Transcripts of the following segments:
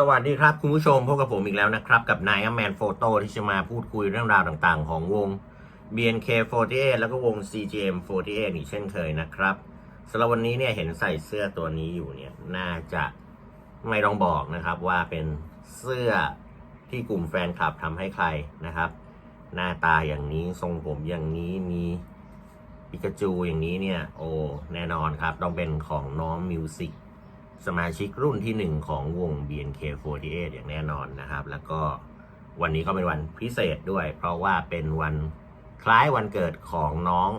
สวัสดีครับ คุณผู้ชมพบกับผมอีกแล้วนะครับ กับนายแมนโฟโต้ที่จะมาพูดคุยเรื่องราวต่างๆ ของวง BNK48 แล้วก็วง CGM48 อีกเช่นเคยนะครับสำหรับวันนี้เนี่ยเห็นใส่เสื้อตัวนี้อยู่เนี่ยน่าจะไม่ต้องบอกนะครับว่าเป็นเสื้อที่กลุ่มแฟนคลับทำให้ใครนะครับ หน้าตาอย่างนี้ทรงผมอย่างนี้มีปิกาจูอย่างนี้เนี่ยโอ้แน่นอนครับต้องเป็นของน้องมิวสิก สมาชิกรุ่นที่หนึ่งของวง BNK48 อย่างแน่นอนนะครับ แล้วก็วันนี้ก็เป็นวันพิเศษด้วย เพราะว่าเป็นวันคล้ายวันเกิดของน้อง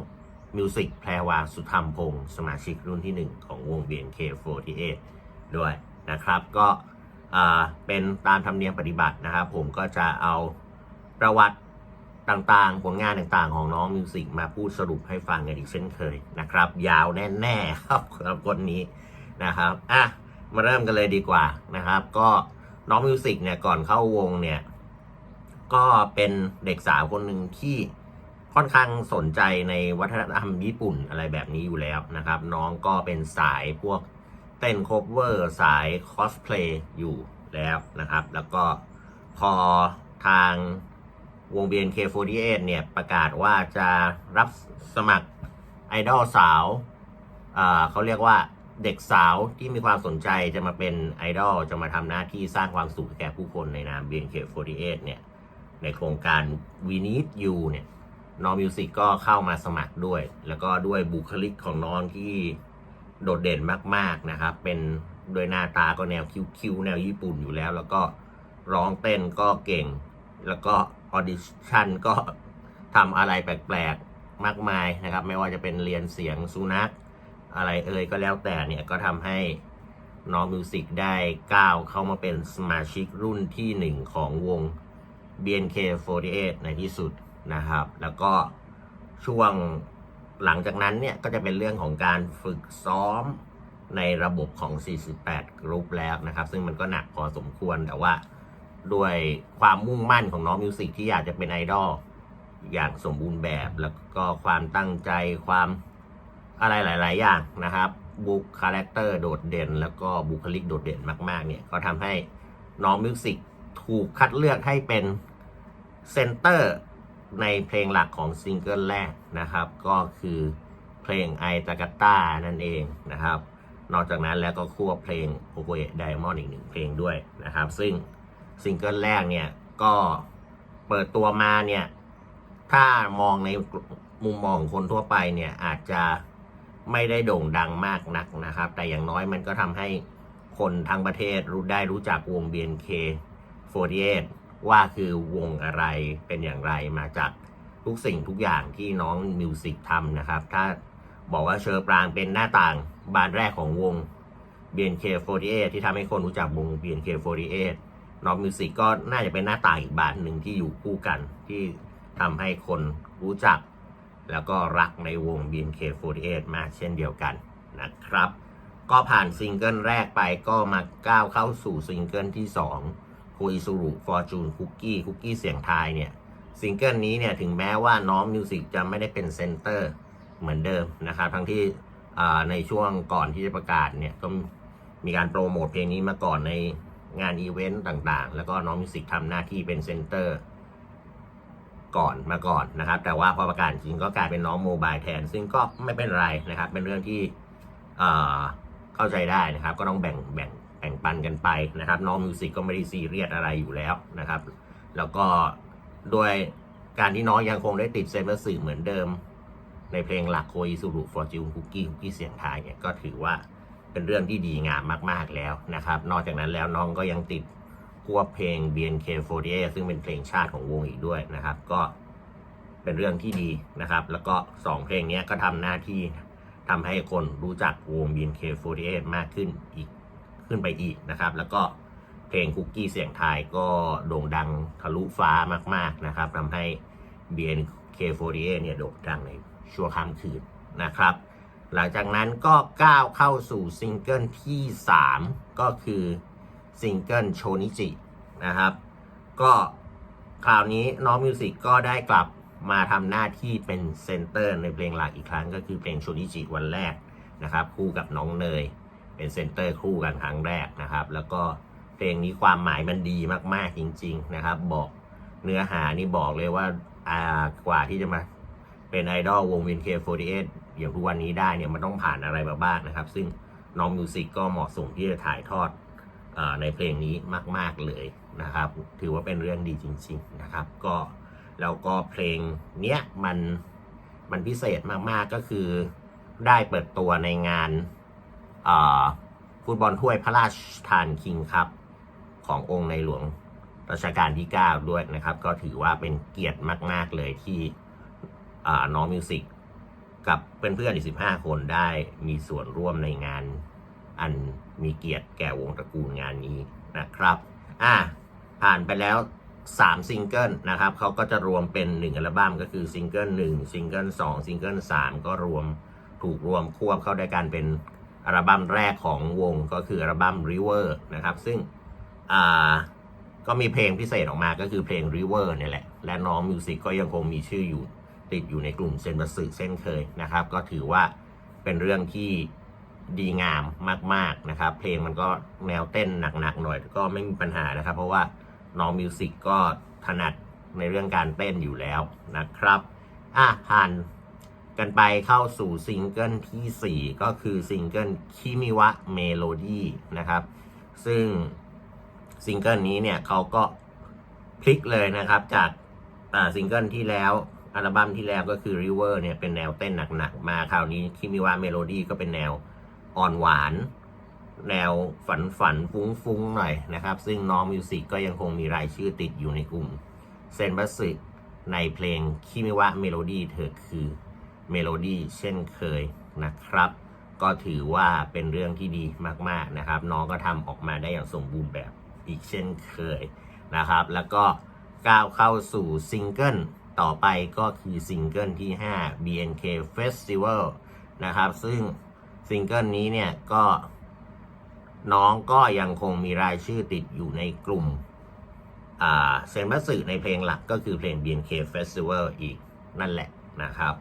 มิวสิกแพรวาสุธรรมพงศ์สมาชิกรุ่นที่หนึ่งของวง BNK48 ด้วยนะครับ ก็เป็นตามธรรมเนียมปฏิบัตินะครับ ผมก็จะเอาประวัติต่างๆ ผลงานต่างๆ ของน้องมิวสิกมาพูดสรุปให้ฟังกันอีกเช่นเคยนะครับ ยาวแน่ ๆ ครับสำหรับคนนี้ นะครับอะมาเริ่มกันเลยดีกว่านะครับ ก็น้องมิวสิกเนี่ยก่อนเข้าวงเนี่ย ก็เป็นเด็กสาวคนหนึ่งที่ค่อนข้างสนใจในวัฒนธรรมญี่ปุ่นอะไรแบบนี้อยู่แล้วนะครับ น้องก็เป็นสายพวกเต้นโคเวอร์สายคอสเพลย์อยู่แล้วนะครับ แล้วก็พอทางวง BNK48 เนี่ยประกาศว่าจะรับสมัครไอดอลสาว เขาเรียกว่า เด็กสาวที่มีความสนใจจะมาเป็นไอดอลจะมาทำหน้าที่สร้างความสุขแก่ผู้คนในนาม BNK48 เนี่ย ในโครงการ We Need You เนี่ยน้องมิวสิกก็เข้ามาสมัครด้วย แล้วก็ด้วยบุคลิกของน้องที่โดดเด่นมากๆนะครับ เป็นโดยหน้าตาก็แนวคิ้วๆแนวญี่ปุ่นอยู่แล้ว แล้วก็ร้องเต้นก็เก่ง แล้วก็ออดิชั่นก็ทำอะไรแปลกๆมากมายนะครับ ไม่ว่าจะเป็นเรียนเสียงสุนัข อะไรเอ่ยก็แล้วแต่เนี่ยก็ทำให้น้องมิวสิกได้ก้าวเข้ามาเป็นสมาชิกรุ่นที่หนึ่งของวง BNK48 ในที่สุดนะครับ แล้วก็ช่วงหลังจากนั้นเนี่ยก็จะเป็นเรื่องของการฝึกซ้อมในระบบของ 48 กรุ๊ปแล้วนะครับ ซึ่งมันก็หนักพอสมควรแต่ว่าด้วยความมุ่งมั่นของน้องมิวสิกที่อยากจะเป็นไอดอลอย่างสมบูรณ์แบบ แล้วก็ความตั้งใจความ อะไรหลาย ๆ อย่างนะครับบุคคาแรคเตอร์โดดเด่น แล้วก็บุคลิกโดดเด่นมาก ๆ เนี่ยก็ทำให้น้องมิวสิกถูกคัดเลือกให้เป็นเซนเตอร์ในเพลงหลักของซิงเกิลแรกนะครับ ก็คือเพลงไอตากาต้านั่นเองนะครับ นอกจากนั้นแล้วก็ควบเพลงโ o โ e ไดมอนด์อีกหนึ่งเพลงด้วยนะครับ ซึ่งซิงเกิลแรกเนี่ยก็เปิดตัวมาเนี่ยถ้ามองในมุมมองคนทั่วไปเนี่ยอาจจะ ไม่ได้โด่งดังมากนักนะครับ แต่อย่างน้อยมันก็ทำให้คนทั้งประเทศรู้ได้รู้จักวง BNK48 ว่าคือวงอะไรเป็นอย่างไรมาจากทุกสิ่งทุกอย่างที่น้องมิวสิกทำนะครับ ถ้าบอกว่าเชอร์ปรางเป็นหน้าต่างบานแรกของวง BNK48 ที่ทำให้คนรู้จักวง BNK48 น้องมิวสิกก็น่าจะเป็นหน้าต่างอีกบานหนึ่งที่อยู่คู่กันที่ทำให้คนรู้จัก แล้วก็รักในวง BNK48 มากเช่นเดียวกันนะครับ ก็ผ่านซิงเกิลแรกไปก็มาก้าวเข้าสู่ซิงเกิลที่2คุยสุรุฟอร์จูนคุกกี้คุกกี้เสียงทายเนี่ยซิงเกิลนี้เนี่ยถึงแม้ว่าน้องมิวสิกจะไม่ได้เป็นเซนเตอร์เหมือนเดิมนะครับ ทั้งที่ในช่วงก่อนที่จะประกาศเนี่ยก็มีการโปรโมทเพลงนี้มาก่อนในงานอีเวนต์ต่างๆ แล้วก็น้องมิวสิกทำหน้าที่เป็นเซนเตอร์ ก่อนมาก่อนนะครับ แต่ว่าพอประกาศจริงก็กลายเป็นน้องโมบายแทน ซึ่งก็ไม่เป็นไรนะครับ เป็นเรื่องที่เข้าใจได้นะครับ ก็ต้องแบ่งแบ่งแบ่งปันกันไปนะครับ น้องมิวสิกก็ไม่ได้ซีเรียสอะไรอยู่แล้วนะครับ แล้วก็ด้วยการที่น้องยังคงได้ติดเซนเวอร์สื่อเหมือนเดิม ในเพลงหลักโคอิสุรุฟอร์จูนคุกกี้คุกกี้เสียงไทายเนี่ยก็ถือว่าเป็นเรื่องที่ดีงามมาก ๆแล้วนะครับ นอกจากนั้นแล้วน้องก็ยังติด วบเพลง BNK48 ซึ่งเป็นเพลงชาติของวงอีกด้วยนะครับ ก็เป็นเรื่องที่ดีนะครับ แล้วก็ 2 เพลงนี้ก็ทำหน้าที่ทำให้คนรู้จักวง BNK48 มากขึ้นอีกขึ้นไปอีกนะครับ แล้วก็เพลงคุกกี้เสียงไทยก็โด่งดังทะลุฟ้ามาก ๆนะครับทำให้ BNK48 เนี่ยโด่งดังในชั่วข้ามคืนนะครับ หลังจากนั้นก็ก้าวเข้าสู่ซิงเกิลที่ 3 ก็คือ ซิงเกิลโชนิจินะครับ ก็คราวนี้น้องมิวสิกก็ได้กลับมาทำหน้าที่เป็นเซนเตอร์ในเพลงหลักอีกครั้งก็คือเพลงโชนิจิวันแรกนะครับ คู่กับน้องเนย เป็นเซนเตอร์คู่กันครั้งแรกนะครับ แล้วก็เพลงนี้ความหมายมันดีมากๆจริง ๆนะครับ บอกเนื้อหานี่บอกเลยว่าอ่ากว่าที่จะมาเป็นไอดอลวง VNK48 อย่างทุกวันนี้ได้เนี่ยมันต้องผ่านอะไรมาบ้างนะครับ ซึ่งน้องมิวสิกก็เหมาะสมที่จะถ่ายทอด ในเพลงนี้มาก ๆเลยนะครับ ถือว่าเป็นเรื่องดีจริง ๆนะครับ ก็แล้วก็เพลงเนี้ยมันมันพิเศษมากๆก็คือได้เปิดตัวในงานฟุตบอลถ้วยพระราชทานคิงครับ ขององค์ในหลวงรัชกาลที่ 9 ด้วยนะครับ ก็ถือว่าเป็นเกียรติมาก ๆ เลยที่น้องมิวสิกกับเพื่อนๆอีก15 คนได้มีส่วนร่วมในงาน อันมีเกียรติแก่วงตระกูลงานนี้นะครับอะผ่านไปแล้ว 3 ซิงเกิลนะครับเขาก็จะรวมเป็น 1 อัลบั้มก็คือซิงเกิล1ซิงเกิล2ซิงเกิล3ก็รวมถูกรวมควบเข้าด้วยกันเป็นอัลบั้มแรกของวงก็คืออัลบั้ม River นะครับ ซึ่งอ่าก็มีเพลงพิเศษออกมาก็คือเพลง River เนี่ยแหละ และน้องมิวสิกก็ยังคงมีชื่ออยู่ติดอยู่ในกลุ่มเซนบัสสึเช่นเคยนะครับ ก็ถือว่าเป็นเรื่องที่ ดีงามมาก ๆนะครับ เพลงมันก็แนวเต้นหนักๆหน่อยก็ไม่มีปัญหานะครับ เพราะว่าน้องมิวสิกก็ถนัดในเรื่องการเต้นอยู่แล้วนะครับอะผ่านกันไปเข้าสู่ซิงเกิลทีสี่ 4 ก็คือซิงเกิลคิมิวะเมโลดี้นะครับ ซึ่งซิงเกิลนี้เนี่ยเขาก็พลิกเลยนะครับจากซิงเกิลที่แล้วอัลบั้มที่แล้วก็คือ River เนี่ยเป็นแนวเต้นหนักๆ มาคราวนี้คิมิวะเมโลดี้ก็เป็นแนว อ่อนหวาน แนวฝันฝันฟุ้งฟุ้งหน่อยนะครับ ซึ่งน้องมิวสิกก็ยังคงมีรายชื่อติดอยู่ในกลุ่มเซนบัสสึในเพลงคิมิวะเมโลดี้เธอคือเมโลดี้เช่นเคยนะครับ ก็ถือว่าเป็นเรื่องที่ดีมากๆนะครับ น้องก็ทำออกมาได้อย่างสมบูรณ์แบบอีกเช่นเคยนะครับ แล้วก็ก้าวเข้าสู่ซิงเกิลต่อไปก็คือซิงเกิลที่ 5 BNK Festival นะครับ ซึ่ง ซิงเกิลนี้เนี่ยก็น้องก็ยังคงมีรายชื่อติดอยู่ในกลุ่มเซนบัสสึในเพลงหลักก็คือเพลง BNK Festival อีกนั่นแหละนะครับ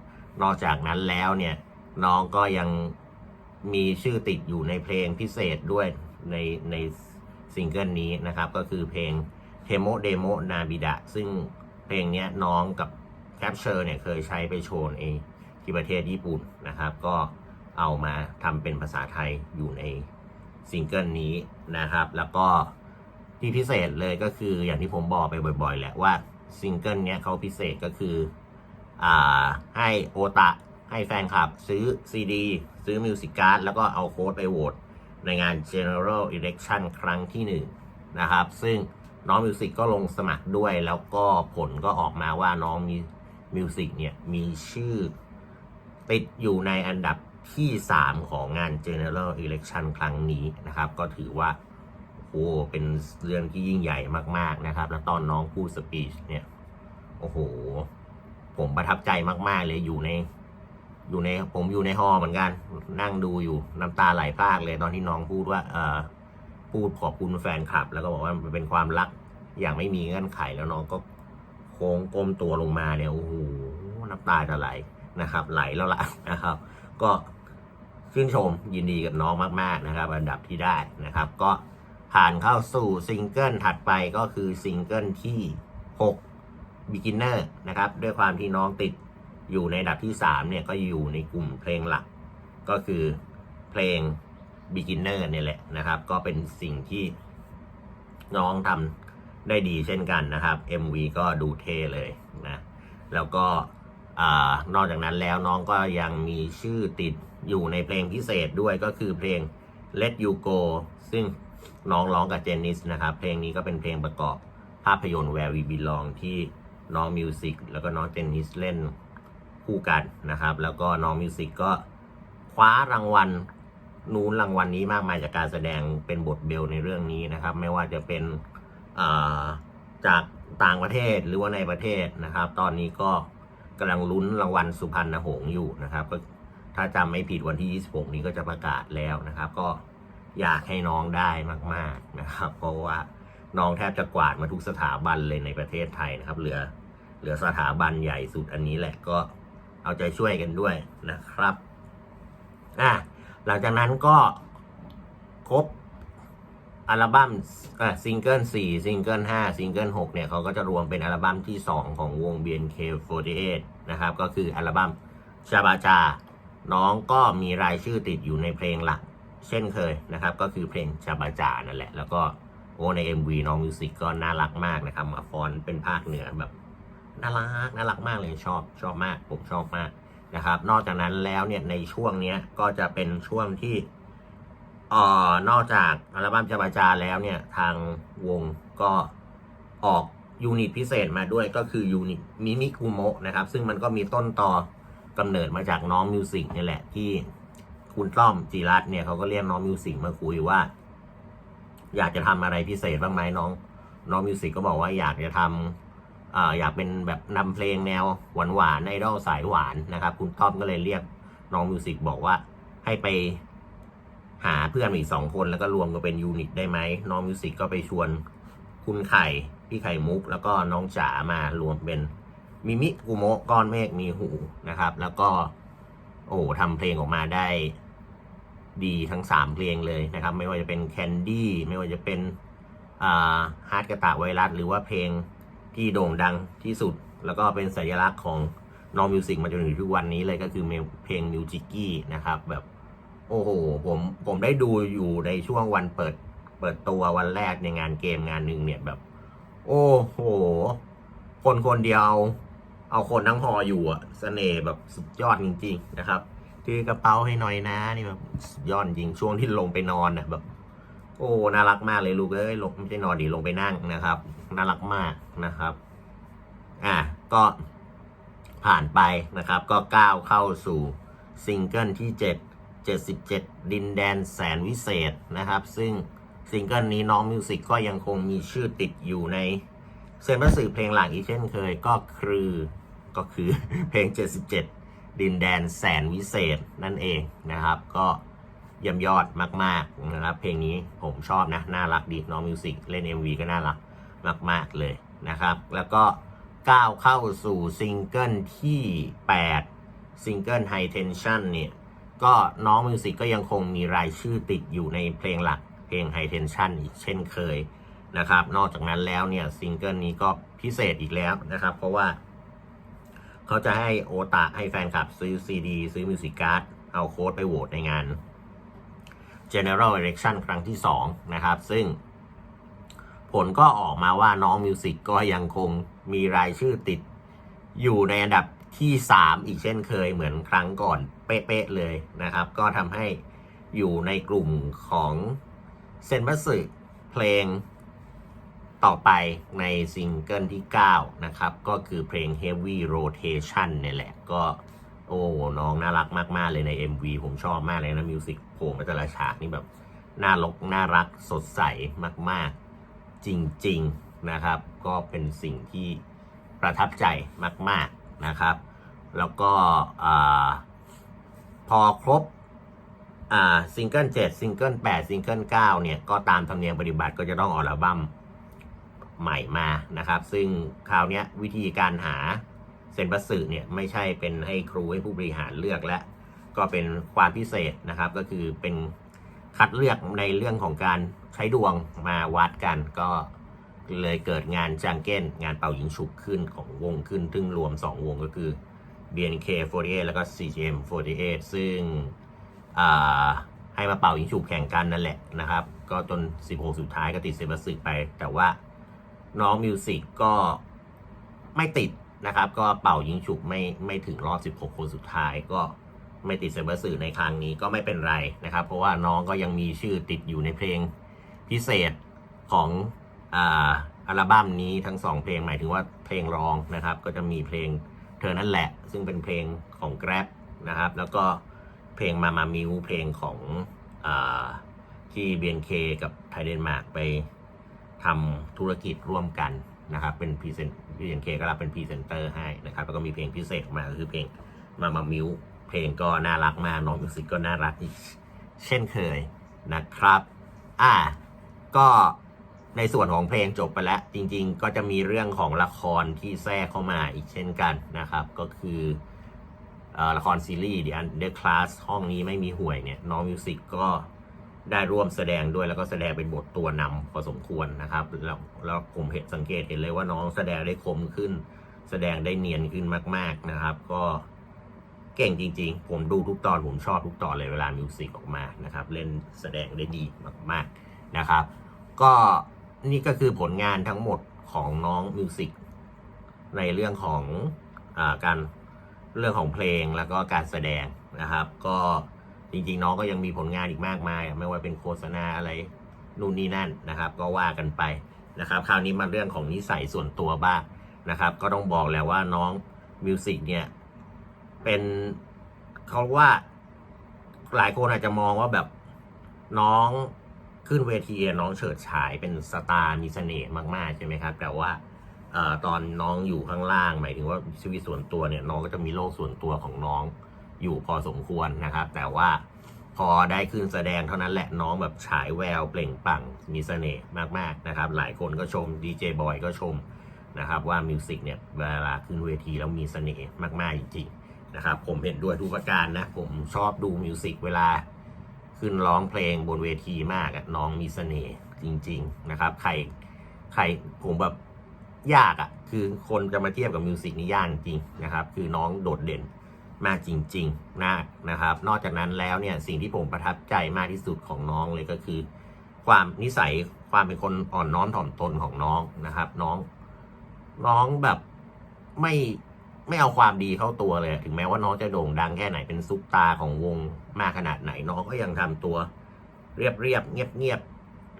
นอกจากนั้นแล้วเนี่ยน้องก็ยังมีชื่อติดอยู่ในเพลงพิเศษด้วยในในซิงเกิลนี้นะครับ ก็คือเพลง t e m o Demo Nabida ซึ่งเพลงนี้น้องกับ Capture เนี่ยเคยใช้ไปโชว์ในที่ประเทศญี่ปุ่นนะครับ ก็ เอามาทำเป็นภาษาไทยอยู่ในซิงเกิลนี้นะครับ แล้วก็ที่พิเศษเลยก็คืออย่างที่ผมบอกไปบ่อยๆแหละว่าซิงเกิลเนี้ยเขาพิเศษก็คืออ่าให้โอตะให้แฟนคลับซื้อซีดีซื้อมิวสิกการ์ดแล้วก็เอาโค้ดไปโหวตในงาน General Election ครั้งที่หนึ่งนะครับ ซึ่งน้องมิวสิกก็ลงสมัครด้วย แล้วก็ผลก็ออกมาว่าน้องมีมิวสิกเนี่ยมีชื่อติดอยู่ในอันดับ ที่ 3 ของงาน General Election ครั้งนี้นะครับ ก็ถือว่าโอ้โหเป็นเรื่องที่ยิ่งใหญ่มาก ๆ นะครับ แล้วตอนน้องพูดสปีชเนี่ย โอ้โห ผมประทับใจมาก ๆ เลยอยู่ใน อยู่ในผมอยู่ในฮอเหมือนกัน นั่งดูอยู่น้ำตาไหลพากเลยตอนที่น้องพูดว่า เออพูดขอบคุณแฟนคลับ แล้วก็บอกว่ามันเป็นความรักอย่างไม่มีเงื่อนไขแล้วน้องก็โค้งก้มตัวลงมาเนี่ยโอ้โหน้ำตาจะไหลนะครับ ไหลแล้วล่ะนะครับ ก็ ชื่นชมยินดีกับน้องมาก ๆ นะครับ อันดับที่ได้นะครับ ก็ผ่านเข้าสู่ซิงเกิลถัดไปก็คือซิงเกิลที่ 6 beginner นะครับ ด้วยความที่น้องติดอยู่ในอันดับที่ 3 เนี่ย ก็อยู่ในกลุ่มเพลงหลัก ก็คือเพลง beginner เนี่ยแหละนะครับ ก็เป็นสิ่งที่น้องทำได้ดีเช่นกันนะครับ MV ก็ดูเท่เลยนะ แล้วก็อนอกจากนั้นแล้วน้องก็ยังมีชื่อติด อยู่ในเพลงพิเศษด้วยก็คือเพลง Let You Go ซึ่งน้องร้องกับเจนนิสนะครับ เพลงนี้ก็เป็นเพลงประกอบภาพยนตร์ Where We Belong ที่น้องมิวสิกแล้วก็น้องเจนนิสเล่นคู่กันนะครับ แล้วก็น้องมิวสิกก็คว้ารางวัลนู้นรางวัลนี้มากมายจากการแสดงเป็นบทเบลในเรื่องนี้นะครับ ไม่ว่าจะเป็นจากต่างประเทศหรือว่าในประเทศนะครับ ตอนนี้ก็กำลังลุ้นรางวัลสุพรรณหงส์อยู่นะครับก็ ถ้าจำไม่ผิดวันที่ 26 นี้ก็จะประกาศแล้วนะครับ ก็อยากให้น้องได้มาก ๆนะครับ เพราะว่าน้องแทบจะกวาดมาทุกสถาบันเลยในประเทศไทยนะครับ เหลือเหลือสถาบันใหญ่สุดอันนี้แหละก็เอาใจช่วยกันด้วยนะครับอะหลังจากนั้นก็ครบอัลบั้มอะซิงเกิล4ซิงเกิล5ซิงเกิล6เนี่ยเขาก็จะรวมเป็นอัลบั้มที่2ของวง BNK48 นะครับ ก็คืออัลบั้มชาบาจา น้องก็มีรายชื่อติดอยู่ในเพลงหลัก เช่นเคยนะครับ ก็คือเพลงชาบาจานั่นแหละ แล้วก็โอ้ใน MV น้องมิวสิกก็น่ารักมากนะครับ มาฟอนเป็นภาคเหนือแบบน่ารักน่ารักมากเลยชอบชอบมากผมชอบมากนะครับ นอกจากนั้นแล้วเนี่ยในช่วงเนี้ยก็จะเป็นช่วงที่เอ่อนอกจากอัลบั้มจาบาจาแล้วเนี่ยทางวงก็ออกยูนิตพิเศษมาด้วยก็คือยูนิตมิมิคุโมะนะครับ ซึ่งมันก็มีต้นต่อ กำเนิดมาจากน้องมิวสิกนี่แหละ ที่คุณต้อมจีรัตน์เนี่ยเขาก็เรียกน้องมิวสิกมาคุยว่า อยากจะทำอะไรพิเศษบ้างไหมน้อง น้องมิวสิกก็บอกว่าอยากจะทำอ่าอยากเป็นแบบนำเพลงแนวหวานหวานไอดอลสายหวานนะครับ คุณต้อมก็เลยเรียกน้องมิวสิกบอกว่าให้ไปหาเพื่อนอีกสองคนแล้วก็รวมกันเป็นยูนิตได้ไหมน้องมิวสิกก็ไปชวนคุณไข่พี่ไข่มุก แล้วก็น้องจ๋ามารวมเป็น มิมิกุโมะก้อนเมฆมีหูนะครับ แล้วก็ โอ้ทำเพลงออกมาได้ ดีทั้งสามเพลงเลยนะครับ ไม่ว่าจะเป็นแคนดี้ไม่ว่าจะเป็นฮาร์ดกระตะไวรัส หรือว่าเพลงที่โด่งดังที่สุด แล้วก็เป็นสัญลักษณ์ของน้องมิวสิกมาจนถึงทุกวันนี้เลยก็คือเพลงมิวจิกี้นะครับ แบบโอ้โหผมผมได้ดูอยู่ในช่วงวันเปิดเปิดตัววันแรกในงานเกมงานหนึ่งเนี่ยแบบ โอ้โห คนคนเดียว เอาคนทั้งพออยู่อะเสน่ห์แบบสุดยอดจริง ๆ นะครับถือกระเป๋าให้หน่อยนะนี่แบบสุดยอดจริงช่วงที่ลงไปนอนอะแบบ โอ้น่ารักมากเลยลูกเอ้ยลงไม่ใช่นอนดิลงไปนั่งนะครับ น่ารักมากนะครับ อะก็ผ่านไปนะครับ ก็ก้าวเข้าสู่ซิงเกิลที่ 7 77 ดินแดนแสนวิเศษนะครับ ซึ่งซิงเกิลนี้น้องมิวสิกก็ยังคงมีชื่อติดอยู่ใน เซนบัสสื่อเพลงหลักอีกเช่นเคยก็คือก็คือเพลง 77 ดินแดนแสนวิเศษนั่นเองนะครับ ก็เยี่ยมยอดมากๆนะครับ เพลงนี้ผมชอบนะ น่ารักดีน้องมิวสิกเล่น MV ก็น่ารักมาก ๆ เลยนะครับ แล้วก็ก้าวเข้าสู่ซิงเกิลที่ 8 ซิงเกิล High Tension เนี่ยก็น้องมิวสิกก็ยังคงมีรายชื่อติดอยู่ในเพลงหลักเพลง High Tension อีกเช่นเคย นะครับ นอกจากนั้นแล้วเนี่ยซิงเกิลนี้ก็พิเศษอีกแล้วนะครับ เพราะว่า เขาจะให้โอตาให้แฟนคลับซื้อซีดีซื้อมิวสิกการ์ดเอาโค้ดไปโหวตในงาน General Election ครั้งที่ 2 นะครับ ซึ่งผลก็ออกมาว่าน้องมิวสิกก็ยังคงมีรายชื่อติด อยู่ในอันดับที่ 3 อีกเช่นเคยเหมือนครั้งก่อนเป๊ะๆเลยนะครับ ก็ทำให้อยู่ในกลุ่มของเซนบัสสึเพลง ต่อไปในซิงเกิลที่ 9 นะครับ ก็คือเพลง Heavy Rotation เนี่ยแหละ ก็โอ้น้องน่ารักมาก ๆ เลยใน MV ผมชอบมากเลยนะมิวสิกโผล่มาแต่ละฉากนี่แบบ น่ารักน่ารักสดใสมาก ๆ จริง ๆ นะครับ ก็เป็นสิ่งที่ประทับใจมาก ๆ นะครับ แล้วก็พอครบซิงเกิล7ซิงเกิล8ซิงเกิล9เนี่ย ก็ตามธรรมเนียมปฏิบัติก็จะต้องออกอัลบั้ม ใหม่มานะครับ ซึ่งคราวนี้วิธีการหาเซนบัสสึเนี่ยไม่ใช่เป็นให้ครูให้ผู้บริหารเลือกและก็เป็นความพิเศษนะครับ ก็คือเป็นคัดเลือกในเรื่องของการใช้ดวงมาวัดกันก็เลยเกิดงานจังเก้น งานเป่ายิงฉุบขึ้นของวงขึ้นซึ่งรวม 2 วงก็คือ BNK48 แล้วก็ CGM48 ซึ่งอ่าให้มาเป่ายิงฉุบแข่งกันนั่นแหละนะครับ ก็จน 16 สุดท้ายก็ติดเซนบัสสึไป แต่ว่า น้องมิวสิกก็ไม่ติดนะครับ ก็เป่ายิงฉุบไม่ไม่ถึงรอบ 16 คนสุดท้ายก็ไม่ติดเซเบอร์สื่อในครั้งนี้ก็ไม่เป็นไรนะครับ เพราะว่าน้องก็ยังมีชื่อติดอยู่ในเพลงพิเศษของอ่าอัลบั้มนี้ทั้งสองเพลงหมายถึงว่าเพลงรองนะครับ ก็จะมีเพลงเธอนั่นแหละ ซึ่งเป็นเพลงของ Grab นะครับ แล้วก็เพลงมามามิวเพลงของอที่ BNK กับไทยเดนมาร์กไป ทำธุรกิจร่วมกันนะครับ เป็นพรีเซนพีเอ็นเคก็รับเป็นพรีเซนเตอร์ให้นะครับ แล้วก็มีเพลงพิเศษออกมาคือเพลงมามามิวเพลงก็น่ารักมากน้องมิวสิกก็น่ารักอีกเช่นเคยนะครับ อ่า ก็ในส่วนของเพลงจบไปแล้ว จริงๆ ก็จะมีเรื่องของละครที่แทรกเข้ามาอีกเช่นกันนะครับ ก็คืออละครซีรีส์ The Underclass ห้องนี้ไม่มีห่วยเนี่ยน้องมิวสิกก็ ได้ร่วมแสดงด้วยแล้วก็แสดงเป็นบทตัวนำพอสมควรนะครับแล้วแล้วผมเห็นสังเกตเห็นเลยว่าน้องแสดงได้คมขึ้น แสดงได้เนียนขึ้นมาก ๆนะครับ ก็เก่งจริง ๆ ผมดูทุกตอนผมชอบทุกตอนเลยเวลามิวสิกออกมานะครับ เล่นแสดงได้ดีมากๆนะครับ ก็นี่ก็คือผลงานทั้งหมดของน้องมิวสิกในเรื่องของอาการเรื่องของเพลงแล้วก็การแสดงนะครับ ก็ จริงๆ น้องก็ยังมีผลงานอีกมากมาย ไม่ว่าเป็นโฆษณาอะไรนู่นนี่นั่นนะครับ ก็ว่ากันไปนะครับคราวนี้มาเรื่องของนิสัยส่วนตัวบ้างนะครับ ก็ต้องบอกแล้วว่าน้องมิวสิกเนี่ยเป็นเขาว่าหลายคนอาจจะมองว่าแบบน้องขึ้นเวทีน้องเฉิดฉายเป็นสตาร์มีเสน่ห์มากๆใช่ไหมครับ แต่ว่าอตอนน้องอยู่ข้างล่างหมายถึงว่าชีวิตส่วนตัวเนี่ยน้องก็จะมีโลกส่วนตัวของน้อง อยู่พอสมควรนะครับ แต่ว่าพอได้ขึ้นแสดงเท่านั้นแหละน้องแบบฉายแววเปล่งปังมีเสน่ห์มากๆนะครับ หลายคนก็ชมดีเจบอยก็ชมนะครับว่ามิวสิกเนี่ยเวลาขึ้นเวทีแล้วมีเสน่ห์มากๆจริงๆนะครับผมเห็นด้วยทุกประการนะผมชอบดูมิวสิกเวลาขึ้นร้องเพลงบนเวทีมากะน้องมีเสน่ห์จริง ๆนะครับ ใครใครผมแบบยากอะคือคนจะมาเทียบกับมิวสิกนี่ยากจริงนะครับ คือน้องโดดเด่น มากจริงๆนะนะครับ นอกจากนั้นแล้วเนี่ยสิ่งที่ผมประทับใจมากที่สุดของน้องเลยก็คือ ความนิสัยความเป็นคนอ่อนน้อมถ่อมตนของน้องนะครับ น้อง น้องแบบไม่ไม่เอาความดีเข้าตัวเลย ถึงแม้ว่าน้องจะโด่งดังแค่ไหนเป็นซุปตาของวงมากขนาดไหน น้องก็ยังทำตัว เรียบเรียบเงียบเงียบ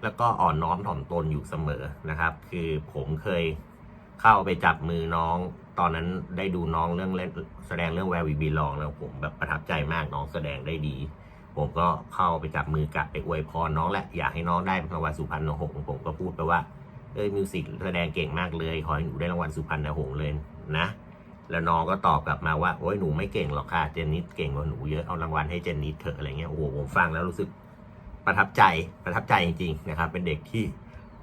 แล้วก็อ่อนน้อมถ่อมตนอยู่เสมอนะครับ คือผมเคยเข้าไปจับมือน้อง ตอนนั้นได้ดูน้องเรื่องเล่นแสดงเรื่องแวร์วีบีลองแล้วผมแบบประทับใจมากน้องแสดงได้ดี ผมก็เข้าไปจับมือกับไปอวยพรน้องแหละอยากให้น้องได้รางวัลสุพรรณหงส์ผมก็พูดไปว่าเอ้ยมิวสิกแสดงเก่งมากเลยขอให้หนูได้รางวัลสุพรรณหงส์เลยนะ แล้วน้องก็ตอบกลับมาว่าโอ้ยหนูไม่เก่งหรอกค่ะเจนนิสเก่งกว่าหนูเยอะเอารางวัลให้เจนนิสเถอะอะไรเงี้ยโอ้โหผมฟังแล้วรู้สึกประทับใจประทับใจจริงๆนะครับเป็นเด็กที่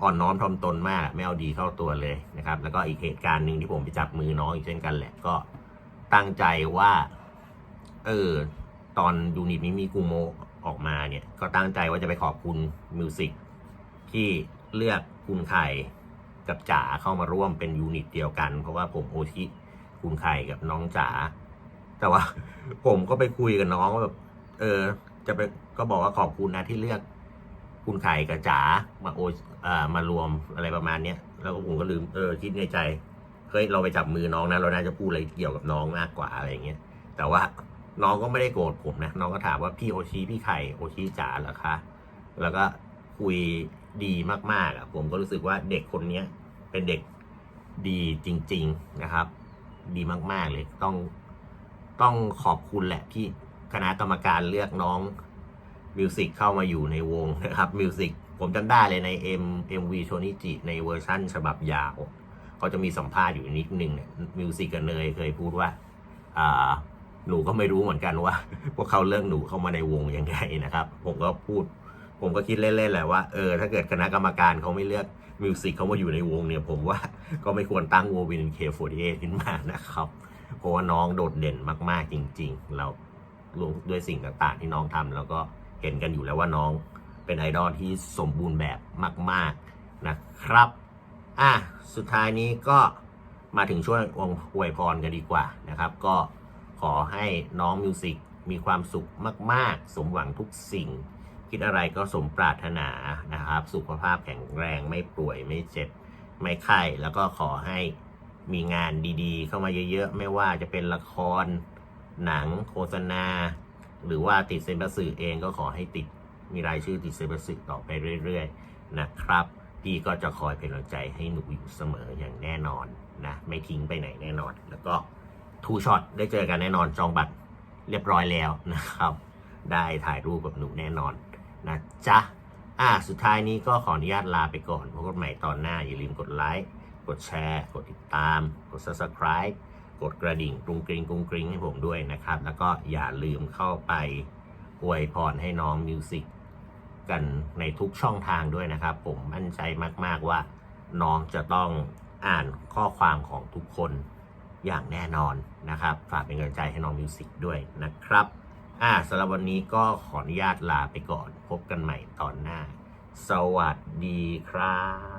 อ่อนน้อมถ่อมตนมากไม่เอาดีเข้าตัวเลยนะครับ แล้วก็อีกเหตุการณ์หนึ่งที่ผมไปจับมือน้องอีกเช่นกันแหละก็ตั้งใจว่า เออ ตอนยูนิตนี้มีกูโมออกมาเนี่ย ก็ตั้งใจว่าจะไปขอบคุณมิวสิกที่เลือกคุณไข่กับจ๋าเข้ามาร่วมเป็นยูนิตเดียวกัน เพราะว่าผมโอชิคุณไข่กับน้องจ๋าแต่ว่า ผมก็ไปคุยกับน้องว่าแบบเออ จะไปก็บอกว่าขอบคุณนะที่เลือก คุณไข่กับจ๋ามาโออ่ามารวมอะไรประมาณเนี้ยแล้วก็ผมก็ลืมเออคิดในใจเฮ้ยเราไปจับมือน้องนะเราน่าจะพูดอะไรเกี่ยวกับน้องมากกว่าอะไรอย่างเงี้ยแต่ว่าน้องก็ไม่ได้โกรธผมนะน้องก็ถามว่าพี่โอชิพี่ไข่โอชิจ๋าเหรอคะแล้วก็คุยดีมากๆอะผมก็รู้สึกว่าเด็กคนเนี้ยเป็นเด็กดีจริง ๆนะครับ ดีมากๆเลยต้องต้องขอบคุณแหละที่คณะกรรมการเลือกน้อง มิวสิกเข้ามาอยู่ในวงนะครับมิวสิกผมจำได้เลยใน M MV โชนิจิในเวอร์ชั่นฉบับยาวเขาจะมีสัมภาษณ์อยู่นิดนึงเนี่ยมิวสิกกับเนยเคยพูดว่าอ่าหนูก็ไม่รู้เหมือนกันว่า พวกเขาเลือกหนูเข้ามาในวงยังไงนะครับ ผมก็พูด ผมก็คิดเล่นๆแหละว่าเออถ้าเกิดคณะกรรมการเขาไม่เลือกมิวสิกเขามาอยู่ในวงเนี่ย ผมว่าก็ไม่ควรตั้งวงวินเคโฟดีขึ้นมานะครับ เพราะว่าน้องโดดเด่นมากๆจริงๆเราด้วยสิ่งต่างๆที่น้องทำแล้วก็ เห็นกันอยู่แล้วว่าน้องเป็นไอดอลที่สมบูรณ์แบบมาก ๆนะครับ อะ สุดท้ายนี้ก็มาถึงช่วงองค์อวยพรกันดีกว่านะครับ ก็ขอให้น้องมิวสิกมีความสุขมาก ๆ สมหวังทุกสิ่ง คิดอะไรก็สมปรารถนานะครับ สุขภาพแข็งแรงไม่ป่วยไม่เจ็บ ไม่ไข้แล้วก็ขอให้มีงานดีๆ เข้ามาเยอะ ๆ ไม่ว่าจะเป็นละคร หนัง โฆษณา หรือว่าติดเซนบัสสื่อเองก็ขอให้ติดมีรายชื่อติดเซนบัสสื่อต่อไปเรื่อยๆนะครับพี่ก็จะคอยเป็นกำลังใจให้หนูอยู่เสมออย่างแน่นอนนะไม่ทิ้งไปไหนแน่นอน แล้วก็ทูช็อตได้เจอกันแน่นอนจองบัตรเรียบร้อยแล้วนะครับ ได้ถ่ายรูปกับหนูแน่นอนนะจ๊ะอะสุดท้ายนี้ก็ขออนุญาตลาไปก่อนพบกันใหม่ตอนหน้าอย่าลืมกดไลค์กดแชร์ กดติดตาม กด subscribe กดกระดิ่งกรุงกริงกรุงกริงให้ผมด้วยนะครับ แล้วก็อย่าลืมเข้าไปอวยพรให้น้องมิวสิกกันในทุกช่องทางด้วยนะครับ ผมมั่นใจมากๆว่าน้องจะต้องอ่านข้อความของทุกคนอย่างแน่นอนนะครับ ฝากเป็นกำลังใจให้น้องมิวสิกด้วยนะครับอ่าสำหรับวันนี้ก็ขออนุญาตลาไปก่อน พบกันใหม่ตอนหน้า สวัสดีครับ